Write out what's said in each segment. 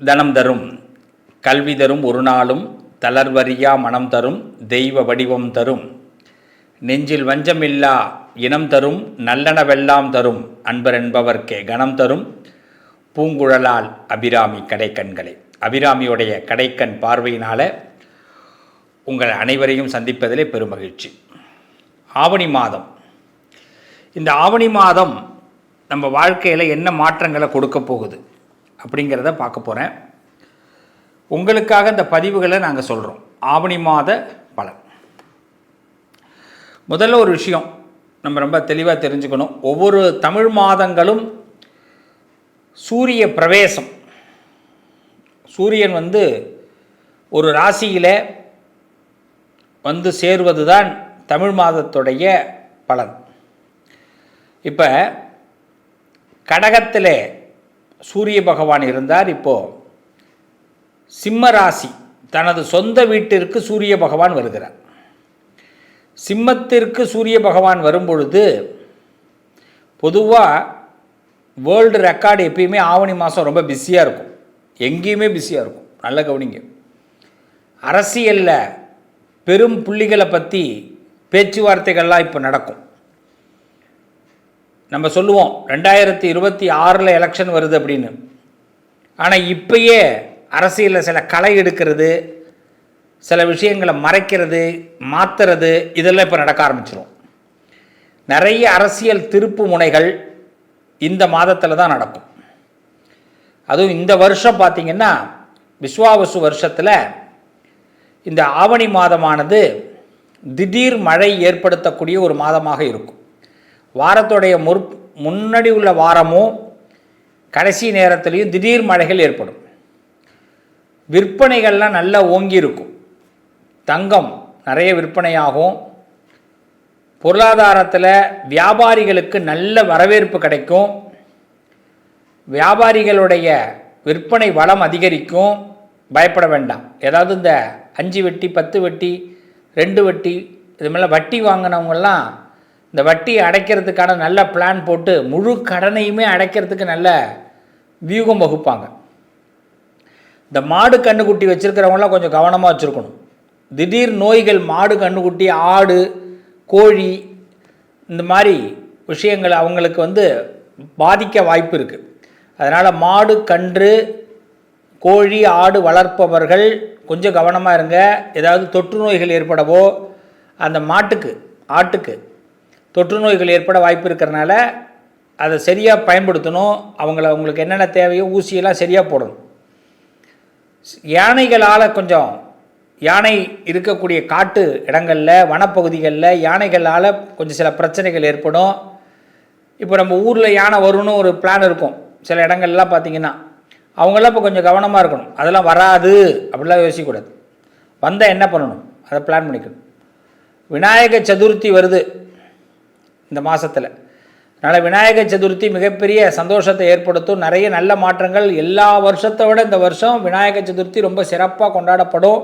தனம் தரும் கல்வி தரும் ஒரு நாளும் தளர்வறியா மனம் தரும் தெய்வ வடிவம் தரும். நெஞ்சில் வஞ்சமில்லா இனம் தரும் நல்லனவெல்லாம் தரும் அன்பர் என்பவர்க்கே கணம் தரும். பூங்குழலால் அபிராமி கடைக்கண்களை. அபிராமியுடைய கடைக்கண் பார்வையினால உங்கள் அனைவரையும் சந்திப்பதிலே பெருமகிழ்ச்சி ஆவணி மாதம். இந்த ஆவணி மாதம் நம்ம வாழ்க்கையில் என்ன மாற்றங்களை கொடுக்க போகுது? அப்படிங்கிறத பார்க்க போகிறேன் உங்களுக்காக இந்த பதிவுகளை நாங்கள் சொல்கிறோம் ஆவணி மாத பலன். முதல்ல ஒரு விஷயம் நம்ம ரொம்ப தெளிவாக தெரிஞ்சுக்கணும். ஒவ்வொரு தமிழ் மாதங்களும் சூரிய பிரவேசம். சூரியன் வந்து ஒரு ராசியில் வந்து சேர்வது தான் தமிழ் மாதத்துடைய பலன். இப்போ கடகத்தில் சூரிய பகவான் இருந்தார் இப்போது சிம்ம ராசி தனது சொந்த வீட்டிற்கு சூரிய பகவான் வருகிறார். சிம்மத்திற்கு சூரிய பகவான் வரும்பொழுது பொதுவாக வேர்ல்டு ரெக்கார்டு எப்பயுமே ஆவணி மாதம் ரொம்ப பிஸியாக இருக்கும். எங்கேயுமே பிஸியாக இருக்கும். நல்ல கவனிங்க. அரசியலில் பெரும் புள்ளிகளை பற்றி பேச்சுவார்த்தைகள்லாம் இப்போ நடக்கும். நம்ம சொல்லுவோம் ரெண்டாயிரத்தி இருபத்தி ஆறில் எலெக்ஷன் வருது அப்படின்னு. ஆனால் இப்பயே அரசியலில் சில களை எடுக்கிறது சில விஷயங்களை மறைக்கிறது மாற்றுறது இதெல்லாம் இப்போ நடக்க ஆரம்பிச்சிடும் நிறைய அரசியல் திருப்பு முனைகள் இந்த மாதத்தில் தான் நடக்கும். அதுவும் இந்த வருஷம் பார்த்திங்கன்னா விஸ்வாவசு வருஷத்தில் இந்த ஆவணி மாதமானது திடீர் மழை ஏற்படுத்தக்கூடிய ஒரு மாதமாக இருக்கும். வாரத்துடைய முற் முன்னாடி உள்ள வாரமும் கடைசி நேரத்துலையும் திடீர் மழைகள் ஏற்படும். விற்பனைகள்லாம் நல்லா ஓங்கி இருக்கும் தங்கம் நிறைய விற்பனையாகும். பொருளாதாரத்தில் வியாபாரிகளுக்கு நல்ல வரவேற்பு கிடைக்கும். வியாபாரிகளுடைய விற்பனை வளம் அதிகரிக்கும். பயப்பட வேண்டாம். ஏதாவது இந்த அஞ்சு வெட்டி பத்து வெட்டி ரெண்டு வட்டி இது மாதிரிலாம் வட்டி வாங்கினவங்கெல்லாம் இந்த வட்டியை அடைக்கிறதுக்கான நல்ல பிளான் போட்டு முழு கடனையுமே அடைக்கிறதுக்கு நல்ல வியூகம் வகுப்பாங்க. இந்த மாடு கண்ணுக்குட்டி வச்சுருக்கிறவங்களாம் கொஞ்சம் கவனமாக வச்சுருக்கணும். திடீர் நோய்கள் மாடு கண்ணுக்குட்டி ஆடு கோழி இந்த மாதிரி விஷயங்கள் அவங்களுக்கு வந்து பாதிக்க வாய்ப்பு இருக்குது அதனால் மாடு கன்று கோழி ஆடு வளர்ப்பவர்கள் கொஞ்சம் கவனமாக இருங்க. ஏதாவது தொற்று நோய்கள் ஏற்படவோ அந்த மாட்டுக்கு ஆட்டுக்கு தொற்று நோய்கள் ஏற்பட வாய்ப்பு இருக்கிறனால அதை சரியாக பயன்படுத்தணும். அவங்கள அவங்களுக்கு என்னென்ன தேவையோ ஊசியெல்லாம் சரியாக போடணும். யானைகளால் கொஞ்சம் யானை இருக்கக்கூடிய காட்டு இடங்களில் வனப்பகுதிகளில் யானைகளால் கொஞ்சம் சில பிரச்சனைகள் ஏற்படும். இப்போ நம்ம ஊரில் யானை வரும்னு ஒரு பிளான் இருக்கும். சில இடங்கள்லாம் பார்த்தீங்கன்னா அவங்களாம் இப்போ கொஞ்சம் கவனமாக இருக்கணும். அதெல்லாம் வராது அப்படிலாம் யோசிக்கக்கூடாது. வந்தால் என்ன பண்ணணும்? அதை பிளான் பண்ணிக்கணும். விநாயக சதுர்த்தி வருது. இந்த மாதத்தில் அதனால் விநாயக சதுர்த்தி மிகப்பெரிய சந்தோஷத்தை ஏற்படுத்தும். நிறைய நல்ல மாற்றங்கள். எல்லா வருஷத்தை விட இந்த வருஷம் விநாயக சதுர்த்தி ரொம்ப சிறப்பாக கொண்டாடப்படும்.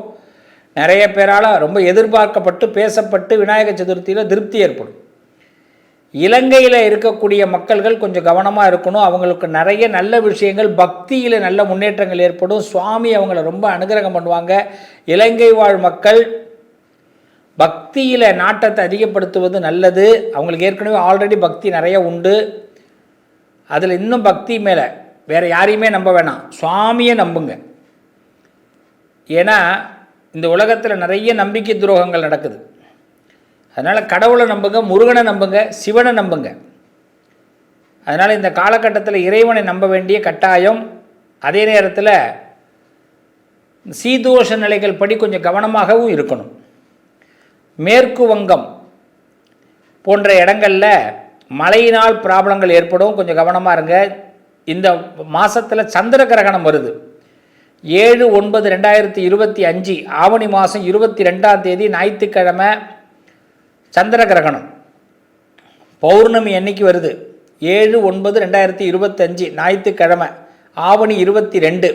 நிறைய பேரால் ரொம்ப எதிர்பார்க்கப்பட்டு பேசப்பட்டு விநாயக சதுர்த்தியில் திருப்தி ஏற்படும். இலங்கையில் இருக்கக்கூடிய மக்கள்கள் கொஞ்சம் கவனமாக இருக்கணும். அவங்களுக்கு நிறைய நல்ல விஷயங்கள் பக்தியில் நல்ல முன்னேற்றங்கள் ஏற்படும். சுவாமி அவங்கள ரொம்ப அனுகிரகம் பண்ணுவாங்க. இலங்கை வாழ் மக்கள் பக்தியில் நாட்டத்தை அதிகப்படுத்துவது நல்லது. அவங்களுக்கு ஏற்கனவே ஆல்ரெடி பக்தி நிறைய உண்டு. அதில் இன்னும் பக்தி மேலே வேறு யாரையுமே நம்ப வேணாம். சுவாமியை நம்புங்க. ஏன்னா இந்த உலகத்தில் நிறைய நம்பிக்கை துரோகங்கள் நடக்குது. அதனால் கடவுளை நம்புங்க முருகனை நம்புங்க சிவனை நம்புங்க. அதனால் இந்த காலகட்டத்தில் இறைவனை நம்ப வேண்டிய கட்டாயம். அதே நேரத்தில் சீதோஷ நிலைகள் படி கொஞ்சம் கவனமாகவும் இருக்கணும். மேற்கு வங்கம் போன்ற இடங்களில் மழையினால் ப்ராப்ளங்கள் ஏற்படும். கொஞ்சம் கவனமாக இருங்க. இந்த மாதத்தில் சந்திர கிரகணம் வருது. ஏழு ஒன்பது ரெண்டாயிரத்தி இருபத்தி அஞ்சு ஆவணி மாதம் இருபத்தி ரெண்டாம் தேதி ஞாயிற்றுக்கிழமை சந்திர கிரகணம். பௌர்ணமி என்னைக்கு வருது? ஏழு ஒன்பது ரெண்டாயிரத்தி இருபத்தஞ்சு ஞாயிற்றுக்கிழமை ஆவணி இருபத்தி ரெண்டு.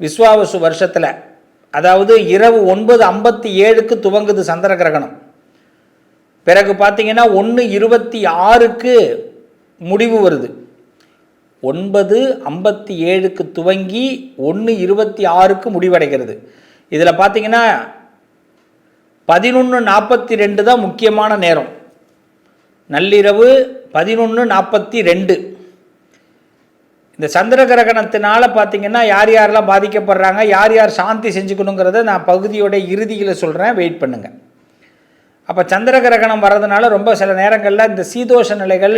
விஸ்வாவசு வருஷத்தில் அதாவது இரவு ஒன்பது ஐம்பத்தி ஏழுக்கு துவங்குது சந்திர கிரகணம். பிறகு பார்த்தீங்கன்னா ஒன்று இருபத்தி ஆறுக்கு முடிவு வருது. ஒன்பது ஐம்பத்தி ஏழுக்கு துவங்கி ஒன்று இருபத்தி ஆறுக்கு முடிவடைகிறது. இதில் பார்த்தீங்கன்னா பதினொன்று நாற்பத்தி ரெண்டு தான் முக்கியமான நேரம். நள்ளிரவு பதினொன்று நாற்பத்தி ரெண்டு. இந்த சந்திர கிரகணத்தினால பார்த்தீங்கன்னா யார் யாரெல்லாம் பாதிக்கப்படுறாங்க யார் யார் சாந்தி செஞ்சுக்கணுங்கிறத நான் பகுதியோட இறுதியில் சொல்கிறேன் வெயிட் பண்ணுங்கள் அப்போ சந்திர கிரகணம் வர்றதுனால ரொம்ப சில நேரங்களில் இந்த சீதோஷ நிலைகள்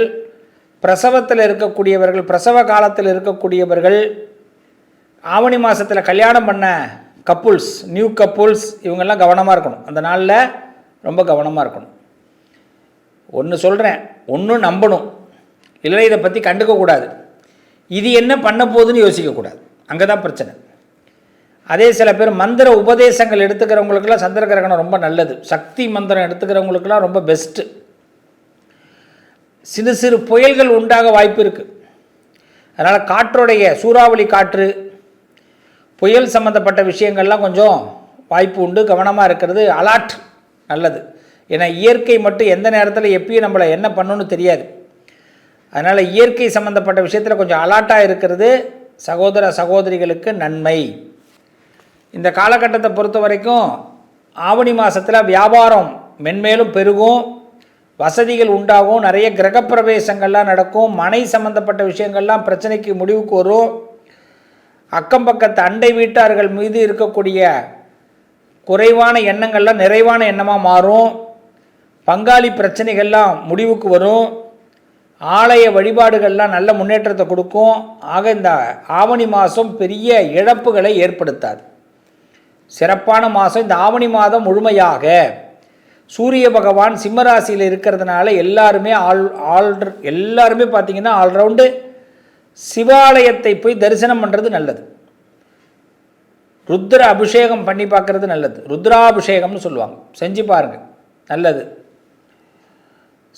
பிரசவத்தில் இருக்கக்கூடியவர்கள் பிரசவ காலத்தில் இருக்கக்கூடியவர்கள் ஆவணி மாதத்தில் கல்யாணம் பண்ண கப்புல்ஸ் நியூ கப்புல்ஸ் இவங்கெல்லாம் கவனமாக இருக்கணும். அந்த நாளில் ரொம்ப கவனமாக இருக்கணும். ஒன்று சொல்கிறேன் ஒன்றும் நம்பணும். இல்லை இதை பற்றி கண்டுக்கக்கூடாது. இது என்ன பண்ண போகுதுன்னு யோசிக்கக்கூடாது அங்கே தான் பிரச்சனை. அதே சில பேர் மந்திர உபதேசங்கள் எடுத்துக்கிறவங்களுக்கெல்லாம் சந்திர கிரகணம் ரொம்ப நல்லது. சக்தி மந்திரம் எடுத்துக்கிறவங்களுக்கெல்லாம் ரொம்ப பெஸ்ட்டு சிறு சிறு புயல்கள் உண்டாக வாய்ப்பு இருக்குது அதனால் காற்றுடைய சூறாவளி காற்று புயல் சம்மந்தப்பட்ட விஷயங்கள்லாம் கொஞ்சம் வாய்ப்பு உண்டு. கவனமாக இருக்கிறது அலாட் நல்லது. ஏன்னா இயற்கை மட்டும் எந்த நேரத்தில் எப்பயும் நம்மளை என்ன பண்ணணும்னு தெரியாது. அதனால் இயற்கை சம்மந்தப்பட்ட விஷயத்தில் கொஞ்சம் அலாட்டாக இருக்கிறது சகோதர சகோதரிகளுக்கு நன்மை. இந்த காலகட்டத்தை பொறுத்த வரைக்கும் ஆவணி மாதத்தில் வியாபாரம் மென்மேலும் பெருகும் வசதிகள் உண்டாகும் நிறைய கிரகப்பிரவேசங்கள்லாம் நடக்கும் மனை சம்மந்தப்பட்ட விஷயங்கள்லாம் பிரச்சனைக்கு முடிவுக்கு வரும். அக்கம் பக்கத்து அண்டை வீட்டார்கள் மீது இருக்கக்கூடிய குறைவான எண்ணங்கள்லாம் நிறைவான எண்ணமாக மாறும். பங்காளி பிரச்சனைகள்லாம் முடிவுக்கு வரும். ஆலய வழிபாடுகள்லாம் நல்ல முன்னேற்றத்தை கொடுக்கும். ஆக இந்த ஆவணி மாதம் பெரிய இழப்புகளை ஏற்படுத்தாது. சிறப்பான மாதம் இந்த ஆவணி மாதம் முழுமையாக. சூரிய பகவான் சிம்மராசியில் இருக்கிறதுனால எல்லாருமே ஆல் ஆல் எல்லாருமே பார்த்தீங்கன்னா ஆல்ரவுண்டு. சிவாலயத்தை போய் தரிசனம் பண்ணுறது நல்லது. ருத்ர அபிஷேகம் பண்ணி பார்க்குறது நல்லது. ருத்ராபிஷேகம்னு சொல்லுவாங்க. செஞ்சு பாருங்கள் நல்லது.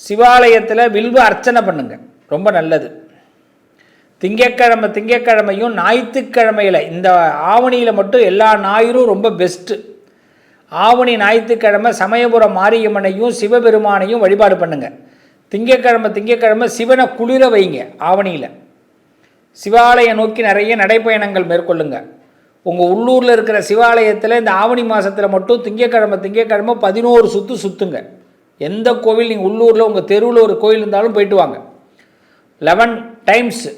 சிவாலயத்தில் வில்வ அர்ச்சனை பண்ணுங்க. ரொம்ப நல்லது. திங்கக்கிழமை திங்கக்கிழமையும் ஞாயிற்றுக்கிழமையில் இந்த ஆவணியில் மட்டும் எல்லா ஞாயிறும் ரொம்ப பெஸ்ட்டு ஆவணி ஞாயிற்றுக்கிழமை சமயபுரம் மாரியம்மனையும் சிவபெருமானையும் வழிபாடு பண்ணுங்கள் திங்கக்கிழமை திங்கக்கிழமை சிவனை குளிர வைங்க ஆவணியில். சிவாலயம் நோக்கி நிறைய நடைப்பயணங்கள் மேற்கொள்ளுங்க. உங்கள் உள்ளூரில் இருக்கிற சிவாலயத்தில் இந்த ஆவணி மாதத்தில் மட்டும் திங்கக்கிழமை திங்கக்கிழமை பதினோரு சுற்று சுற்றுங்க எந்த கோவில் நீங்கள் உள்ளூரில் உங்கள் தெருவில் ஒரு கோயில் இருந்தாலும் போயிட்டு வாங்க. லெவன் டைம்ஸ்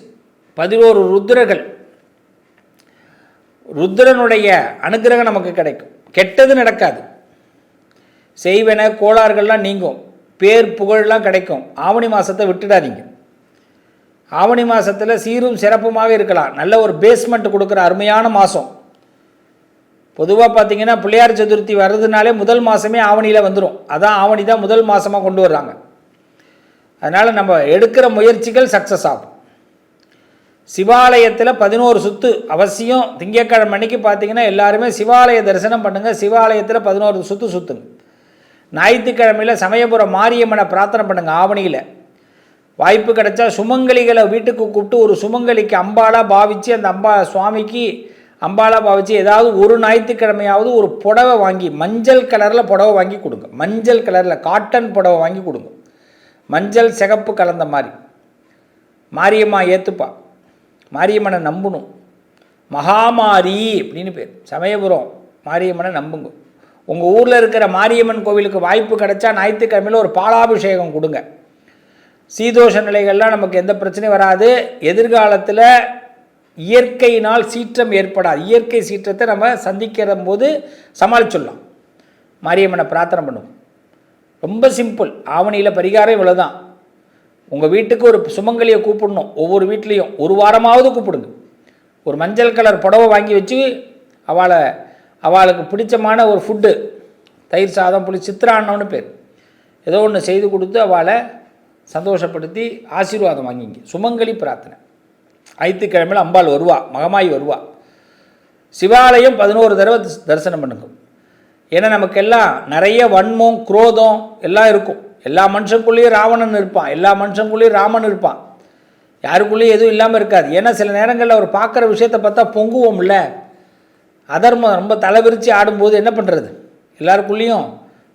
பதினோரு ருத்ரர்கள். ருத்ரனுடைய அனுகிரகம் நமக்கு கிடைக்கும். கெட்டது நடக்காது. செய்வன கோளாறுகள்லாம் நீங்கும். பேர் புகழெலாம் கிடைக்கும். ஆவணி மாதத்தை விட்டுடாதீங்க. ஆவணி மாதத்தில் சீரும் சிறப்புமாக இருக்கலாம். நல்ல ஒரு பேஸ்மெண்ட் கொடுக்குற அருமையான மாதம் பொதுவாக பார்த்தீங்கன்னா பிள்ளையார் சதுர்த்தி வர்றதுனாலே முதல் மாதமே ஆவணியில் வந்துடும் அதான் ஆவணி தான் முதல் மாதமாக கொண்டு வர்றாங்க. அதனால் நம்ம எடுக்கிற முயற்சிகள் சக்ஸஸ் ஆகும். சிவாலயத்தில் பதினோரு சுத்து அவசியம். திங்கக்கிழமை அன்னைக்கு பார்த்தீங்கன்னா எல்லாருமே சிவாலய தரிசனம் பண்ணுங்கள் சிவாலயத்தில் பதினோரு சுத்து சுத்துங்க. ஞாயிற்றுக்கிழமையில் சமயபுரம் மாரியம்மனை பிரார்த்தனை பண்ணுங்கள் ஆவணியில். வாய்ப்பு கிடைச்சா சுமங்கலிகளை வீட்டுக்கு கூப்பிட்டு ஒரு சுமங்கலிக்கு அம்பாலாக பாவித்து அந்த அம்பா சுவாமிக்கு அம்பாலா பாவச்சி ஏதாவது ஒரு ஞாயிற்றுக்கிழமையாவது ஒரு புடவை வாங்கி மஞ்சள் கலரில் புடவை வாங்கி கொடுங்க. மஞ்சள் கலரில் காட்டன் புடவை வாங்கி கொடுங்க. மஞ்சள் சிகப்பு கலந்த மாதிரி மாரியம்மா ஏற்றுப்பா மாரியம்மனை நம்பணும். மகாமாரி அப்படின்னு பேர். சமயபுரம் மாரியம்மனை நம்புங்க. உங்கள் ஊரில் இருக்கிற மாரியம்மன் கோவிலுக்கு வாய்ப்பு கிடைச்சா ஞாயிற்றுக்கிழமையில் ஒரு பாலாபிஷேகம் கொடுங்க. சீதோஷ நிலைகள்லாம் நமக்கு எந்த பிரச்சனையும் வராது. எதிர்காலத்தில் இயற்கையினால் சீற்றம் ஏற்படாது. இயற்கை சீற்றத்தை நம்ம சந்திக்கிற போது சமாளிச்சுடலாம். மாரியம்மனை பிரார்த்தனை பண்ணுவோம். ரொம்ப சிம்பிள். ஆவணியில் பரிகாரம் இவ்வளோ தான் உங்கள் வீட்டுக்கு ஒரு சுமங்கலியை கூப்பிடணும். ஒவ்வொரு வீட்லேயும் ஒரு வாரமாவது கூப்பிடுங்க. ஒரு மஞ்சள் கலர் புடவை வாங்கி வச்சு அவளை அவளுக்கு பிடிச்சமான ஒரு ஃபுட்டு தயிர் சாதம் புளி சித்திராண்ணம்னு பேர். ஏதோ ஒன்று செய்து கொடுத்து அவளை சந்தோஷப்படுத்தி ஆசீர்வாதம் வாங்கிங்க. சுமங்கலி பிரார்த்தனை. ஞாயிற்றுக்கிழமையில் அம்பாள் வருவா மகமாய் வருவா. சிவாலயம் பதினோரு தடவை தரிசனம் பண்ணுங்க ஏன்னா நமக்கெல்லாம் நிறைய வன்மம் குரோதம் எல்லாம் இருக்கும். எல்லா மனுஷனுக்குள்ளேயும் ராவணன் இருப்பான் எல்லா மனுஷனுக்குள்ளேயும் ராமன் இருப்பான். யாருக்குள்ளேயும் எதுவும் இல்லாமல் இருக்காது. ஏன்னா சில நேரங்களில் அவர் பார்க்குற விஷயத்தை பார்த்தா பொங்குவோம்ல. அதர்மம் ரொம்ப தலைவிரித்து ஆடும்போது என்ன பண்ணுறது எல்லாருக்குள்ளேயும்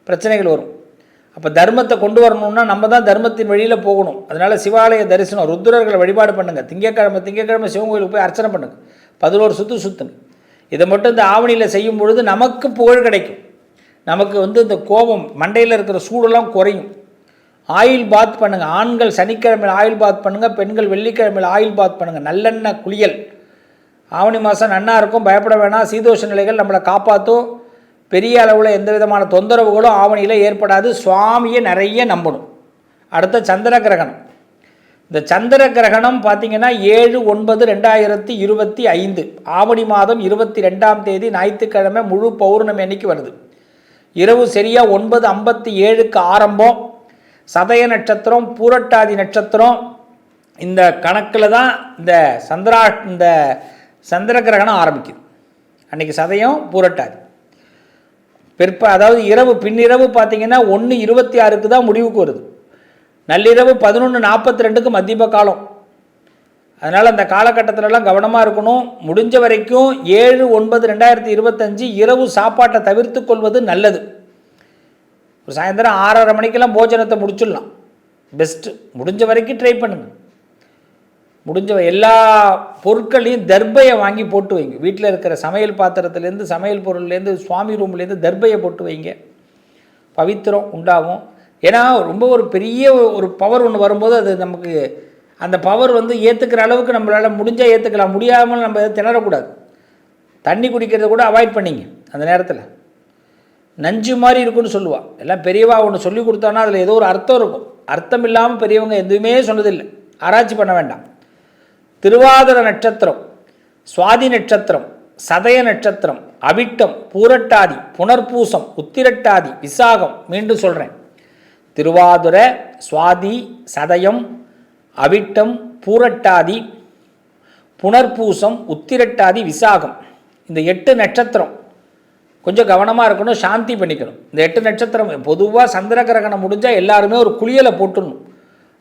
பிரச்சனைகள் வரும். அப்போ தர்மத்தை கொண்டு வரணும்னா நம்ம தான் தர்மத்தின் வழியில் போகணும். அதனால் சிவாலய தரிசனம் ருத்ரர்களை வழிபாடு பண்ணுங்கள் திங்கக்கிழமை திங்கக்கிழமை சிவன் கோயிலுக்கு போய் அர்ச்சனை பண்ணுங்கள் பதினோரு சுற்று சுற்றுங்க இதை மட்டும் இந்த ஆவணியில் செய்யும் பொழுது நமக்கு புகழ் கிடைக்கும். நமக்கு வந்து இந்த கோபம் மண்டையில் இருக்கிற சூடெல்லாம் குறையும். ஆயில் பாத் பண்ணுங்கள் ஆண்கள் சனிக்கிழமையில் ஆயில் பாத் பண்ணுங்கள் பெண்கள் வெள்ளிக்கிழமையில் ஆயில் பாத் பண்ணுங்கள் நல்லெண்ணெய் குளியல். ஆவணி மாதம் நன்னா இருக்கும். பயப்பட வேணாம். சீதோஷ நிலைகள் நம்மளை காப்பாற்றும் பெரிய அளவில் எந்த விதமான தொந்தரவுகளும் ஆவணியில் ஏற்படாது. சுவாமியை நிறைய நம்பணும். அடுத்த சந்திர கிரகணம். இந்த சந்திர கிரகணம் பார்த்தீங்கன்னா ஏழு ஒன்பது ரெண்டாயிரத்தி இருபத்தி ஐந்து. ஆவணி மாதம் இருபத்தி ரெண்டாம் தேதி ஞாயிற்றுக்கிழமை முழு பௌர்ணமி அன்னைக்கு வருது. இரவு சரியாக ஒன்பது ஐம்பத்தி ஏழுக்கு ஆரம்பம். சதய நட்சத்திரம் பூரட்டாதி நட்சத்திரம். இந்த கணக்கில் தான் இந்த சந்திரா இந்த சந்திர கிரகணம் ஆரம்பிக்குது. அன்றைக்கி சதயம் பூரட்டாதி. பிற்ப அதாவது இரவு பின்னிரவு பார்த்தீங்கன்னா ஒன்று இருபத்தி ஆறுக்கு தான் முடிவுக்கு வருது. நள்ளிரவு பதினொன்று நாற்பத்தி ரெண்டுக்கு மத்தியம காலம். அதனால் அந்த காலகட்டத்திலலாம் கவனமாக இருக்கணும். முடிஞ்ச வரைக்கும் ஏழு ஒன்பது ரெண்டாயிரத்தி இருபத்தஞ்சி இரவு சாப்பாட்டை தவிர்த்து கொள்வது நல்லது. ஒரு சாயந்தரம் ஆறரை மணிக்கெல்லாம் போஜனத்தை முடிச்சிடலாம். பெஸ்ட்டு முடிஞ்ச வரைக்கும் ட்ரை பண்ணுங்கள் முடிஞ்ச எல்லா பொருட்களையும் தர்பையை வாங்கி போட்டு வைங்க. வீட்டில் இருக்கிற சமையல் பாத்திரத்துலேருந்து சமையல் பொருள்லேருந்து சுவாமி ரூம்லேருந்து தர்பையை போட்டு வைங்க. பவித்திரம் உண்டாகும். ஏன்னா ரொம்ப ஒரு பெரிய ஒரு பவர் ஒன்று வரும்போது அது நமக்கு அந்த பவர் வந்து ஏற்றுக்கிற அளவுக்கு நம்மளால் முடிஞ்சால் ஏற்றுக்கலாம் முடியாமல் நம்ம எதை திணறக்கூடாது. தண்ணி குடிக்கிறத கூட அவாய்ட் பண்ணிங்க அந்த நேரத்தில். நஞ்சு மாதிரி இருக்குன்னு சொல்லுவாள் எல்லாம் பெரியவா ஒன்று சொல்லி கொடுத்தான்னா அதில் ஏதோ ஒரு அர்த்தம் இருக்கும். அர்த்தம் இல்லாமல் பெரியவங்க எதுவுமே சொன்னதில்லை. ஆராய்ச்சி பண்ண வேண்டாம். திருவாதிர நட்சத்திரம் சுவாதி நட்சத்திரம் சதய நட்சத்திரம் அவிட்டம் பூரட்டாதி புனர்பூசம் உத்திரட்டாதி விசாகம் மீண்டும் சொல்கிறேன் திருவாதுர சுவாதி சதயம் அவிட்டம் பூரட்டாதி புனர்பூசம் உத்திரட்டாதி விசாகம். இந்த எட்டு நட்சத்திரம் கொஞ்சம் கவனமாக இருக்கணும் சாந்தி பண்ணிக்கணும். இந்த எட்டு நட்சத்திரம் பொதுவாக சந்திர கிரகணம் முடிஞ்சால் எல்லாருமே ஒரு குளியலை போட்டுடணும்.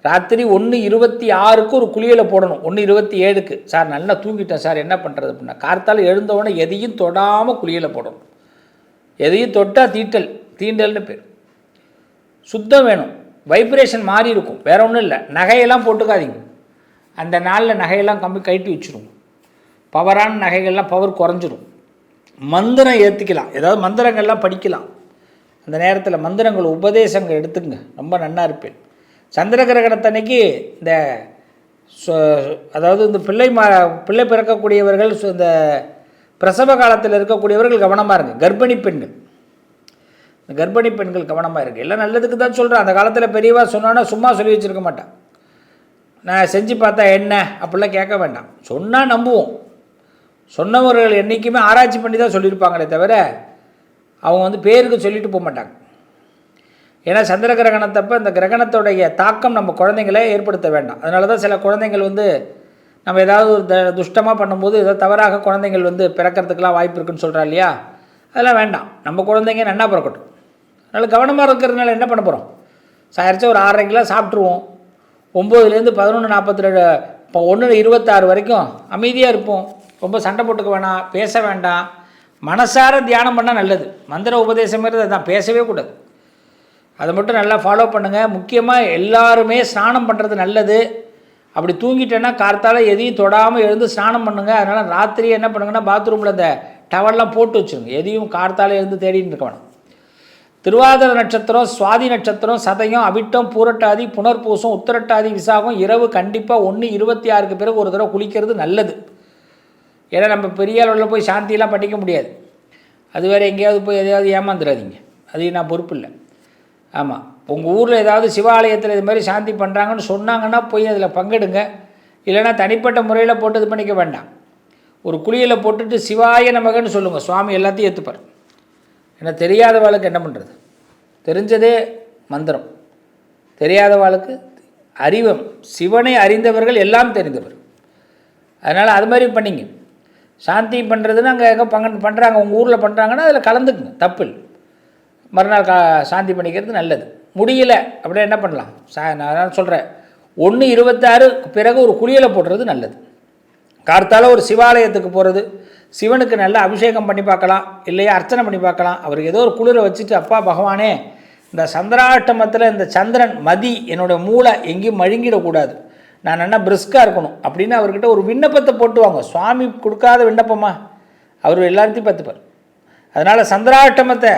ராத்திரி ஒன்று இருபத்தி ஆறுக்கு ஒரு குளியலை போடணும். ஒன்று இருபத்தி ஏழுக்கு. சார் நல்லா தூங்கிட்டேன். சார் என்ன பண்ணுறது அப்படின்னா கார்த்தால் எழுந்தவொடனே எதையும் தொடாமல் குளியலை போடணும். எதையும் தொட்டால் தீட்டல் தீண்டல்னு பேர். சுத்தம் வேணும். வைப்ரேஷன் மாறி இருக்கும். வேற ஒன்றும் இல்லை. நகையெல்லாம் போட்டுக்காதீங்க. அந்த நாளில் நகையெல்லாம் கம்மி கழட்டி வச்சுருங்க. பவரான நகைகள்லாம் பவர் குறைஞ்சிரும். மந்திரம் ஏற்றிக்கலாம் ஏதாவது மந்திரங்கள்லாம் படிக்கலாம். அந்த நேரத்தில் மந்திரங்கள் உபதேசங்கள் எடுத்துங்க ரொம்ப நன்னா இருப்பேன். சந்திர கிரகணத்தன்னைக்கு இந்த அதாவது இந்த பிள்ளை மா பிள்ளை பிறக்கக்கூடியவர்கள் இந்த பிரசவ காலத்தில் இருக்கக்கூடியவர்கள் கவனமாக இருங்க. கர்ப்பிணி பெண்கள். இந்த கர்ப்பிணி பெண்கள் கவனமாக இருக்குது எல்லாம் நல்லதுக்கு தான் சொல்கிறேன் அந்த காலத்தில் பெரியவா சொன்னான்னா சும்மா சொல்லி வச்சுருக்க மாட்டேன் நான் செஞ்சு பார்த்தா என்ன? அப்படிலாம் கேட்க வேண்டாம். சொன்னால் நம்புவோம். சொன்னவர்கள் என்றைக்குமே ஆராய்ச்சி பண்ணி தான் சொல்லியிருப்பாங்களே தவிர அவங்க வந்து பேருக்கு சொல்லிட்டு போக மாட்டாங்க. ஏன்னா சந்திர கிரகணத்தப்போ இந்த கிரகணத்துடைய தாக்கம் நம்ம குழந்தைங்களே ஏற்படுத்த வேண்டாம். அதனால தான் சில குழந்தைங்கள் வந்து நம்ம ஏதாவது ஒரு த துஷ்டமாக பண்ணும்போது ஏதோ தவறாக குழந்தைங்கள் வந்து பிறக்கிறதுக்கெலாம் வாய்ப்பு இருக்குன்னு சொல்கிறா இல்லையா? அதெல்லாம் வேண்டாம். நம்ம குழந்தைங்க நன்னா பிறக்கட்டும். அதனால் கவனமாக இருக்கிறதுனால என்ன பண்ண போகிறோம் சாயரிச்சா ஒரு ஆறரை கிலோ சாப்பிட்ருவோம் ஒம்போதுலேருந்து பதினொன்று நாற்பத்தி ரெண்டு இப்போ ஒன்று இருபத்தாறு வரைக்கும் அமைதியாக இருப்போம். ரொம்ப சண்டை போட்டுக்க வேணாம். பேச வேண்டாம். மனசார தியானம் பண்ணால் நல்லது. மந்திர உபதேசம் மாதிரி அதான். பேசவே கூடாது. அதை மட்டும் நல்லா ஃபாலோ பண்ணுங்கள் முக்கியமாக எல்லாருமே ஸ்நானம் பண்ணுறது நல்லது. அப்படி தூங்கிட்டேன்னா கார்த்தால் எதையும் தொடாமல் எழுந்து ஸ்நானம் பண்ணுங்கள் அதனால் ராத்திரி என்ன பண்ணுங்கன்னா பாத்ரூமில் இந்த டவல்லாம் போட்டு வச்சுருங்க. எதையும் கார்த்தால் எழுந்து தேடின்னு இருக்க வேணாம். திருவாதிர நட்சத்திரம் சுவாதி நட்சத்திரம் சதயம் அவிட்டம் பூரட்டாதி புனர்பூசம் உத்தரட்டாதி விசாகம் இரவு கண்டிப்பாக ஒன்று இருபத்தி ஆறுக்கு பிறகு ஒரு தடவை குளிக்கிறது நல்லது. ஏன்னா நம்ம பெரிய அளவில் போய் சாந்தியெல்லாம் பண்ணிக்க முடியாது. அது வேறு எங்கேயாவது போய் எதையாவது ஏமாந்துடாதீங்க அது நான் பொறுப்பு இல்லை ஆமாம் உங்கள் ஊரில் ஏதாவது சிவாலயத்தில் இது மாதிரி சாந்தி பண்ணுறாங்கன்னு சொன்னாங்கன்னா போய் அதில் பங்கெடுங்க. இல்லைனா தனிப்பட்ட முறையில் போட்டு இது பண்ணிக்க வேண்டாம். ஒரு குழியில் போட்டுட்டு சிவாய நமகன்னு சொல்லுங்கள் சுவாமி எல்லாத்தையும் ஏற்றுப்பார் ஏன்னா தெரியாதவாளுக்கு என்ன பண்ணுறது தெரிஞ்சதே மந்திரம். தெரியாதவாளுக்கு அறிவம். சிவனை அறிந்தவர்கள் எல்லாம் தெரிந்தவர். அதனால் அது மாதிரி பண்ணிங்க. சாந்தி பண்ணுறதுன்னு அங்கே எங்கே பங்கு பண்ணுறாங்க உங்கள் ஊரில் பண்ணுறாங்கன்னா அதில் கலந்துக்குங்க. தப்பு இல்லை மறுநாள் கா சாந்தி பண்ணிக்கிறது நல்லது. முடியல அப்படியே என்ன பண்ணலாம்? சா நான் சொல்கிறேன் ஒன்று இருபத்தாறு பிறகு ஒரு குளியலை போடுறது நல்லது. கார்த்தால ஒரு சிவாலயத்துக்கு போகிறது சிவனுக்கு நல்ல அபிஷேகம் பண்ணி பார்க்கலாம் இல்லையா அர்ச்சனை பண்ணி பார்க்கலாம். அவருக்கு ஏதோ ஒரு குளிரை வச்சுட்டு அப்பா பகவானே இந்த சந்திராட்டமத்தில் இந்த சந்திரன் மதி என்னோட மூளை எங்கேயும் மழுங்கிடக்கூடாது. நான் நல்லா பிரிஸ்காக இருக்கணும் அப்படின்னு அவர்கிட்ட ஒரு விண்ணப்பத்தை போட்டுவாங்க. சுவாமி கொடுக்காத விண்ணப்பமா? அவர் எல்லாத்தையும் பார்த்துப்பார். அதனால் சந்திராட்டமத்தை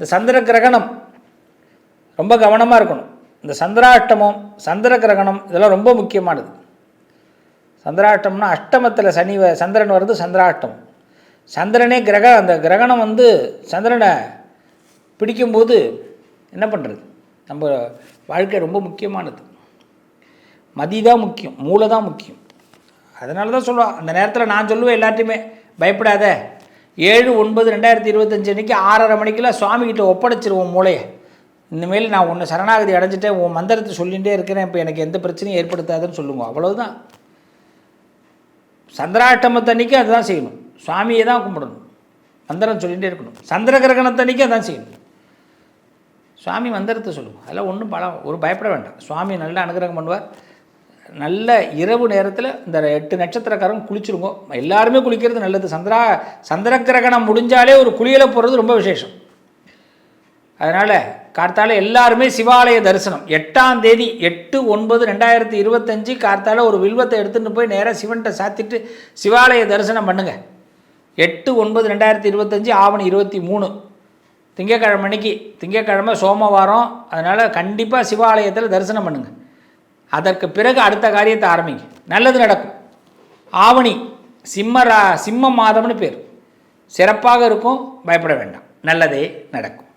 இந்த சந்திர கிரகணம் ரொம்ப கவனமாக இருக்கணும். இந்த சந்திராஷ்டமம் சந்திர கிரகணம் இதெல்லாம் ரொம்ப முக்கியமானது. சந்திராஷ்டம்னா அஷ்டமத்தில் சனி வ- சந்திரன் வருது சந்திராஷ்டமம். சந்திரனே கிரக அந்த கிரகணம் வந்து சந்திரனை பிடிக்கும்போது என்ன பண்ணுறது நம்ம வாழ்க்கை ரொம்ப முக்கியமானது. மதி தான் முக்கியம் மூளை தான் முக்கியம். அதனால தான் சொல்லுவான் அந்த நேரத்தில் நான் சொல்லுவேன் எல்லாத்தையுமே பயப்படாத. ஏழு ஒன்பது ரெண்டாயிரத்தி இருபத்தஞ்சு அன்றைக்கி ஆறரை மணிக்கெல்லாம் சுவாமிகிட்ட ஒப்படைச்சிருவோம் மூளையை. இனிமேல் நான் ஒன்று சரணாகதி அடைஞ்சிட்டேன் உன் மந்திரத்தை சொல்லிகிட்டே இருக்கிறேன் இப்போ எனக்கு எந்த பிரச்சனையும் ஏற்படுத்தாதுன்னு சொல்லுங்க. அவ்வளோதான் சந்திராஷ்டமத்தன்னைக்கு அதுதான் செய்யணும். சுவாமியை தான் கும்பிடணும். மந்திரம் சொல்லிகிட்டே இருக்கணும். சந்திர கிரகணத்தன்னைக்கு அதான் செய்யணும். சுவாமி மந்திரத்தை சொல்லுவோம் அதெல்லாம் ஒன்றும் பலம் ஒரு பயப்பட வேண்டாம். சுவாமி நல்லா அனுகிரகம் பண்ணுவார். நல்ல இரவு நேரத்தில் இந்த எட்டு நட்சத்திரக்காரங்க குளிச்சிருங்க. எல்லாருமே குளிக்கிறது நல்லது. சந்திரா சந்திர கிரகணம் முடிஞ்சாலே ஒரு குளியலை போகிறது ரொம்ப விசேஷம். அதனால் கார்த்தால எல்லாருமே சிவாலய தரிசனம். எட்டாம் தேதி எட்டு ஒன்பது ரெண்டாயிரத்தி இருபத்தஞ்சு கார்த்தால ஒரு வில்வத்தை எடுத்துகிட்டு போய் நேராக சிவன்கிட்ட சாத்திட்டு சிவாலய தரிசனம் பண்ணுங்கள் எட்டு ஒன்பது ரெண்டாயிரத்தி இருபத்தஞ்சி ஆவணி இருபத்தி மூணு. திங்கக்கிழமை அன்னைக்கு திங்கக்கிழமை சோமவாரம். அதனால் கண்டிப்பாக சிவாலயத்தில் தரிசனம் பண்ணுங்க. அதற்கு பிறகு அடுத்த காரியத்தை ஆரம்பிங்க. நல்லது நடக்கும். ஆவணி சிம்ம ரா சிம்ம மாதம்னு பேர். சிறப்பாக இருக்கும் பயப்பட வேண்டாம். நல்லதே நடக்கும்.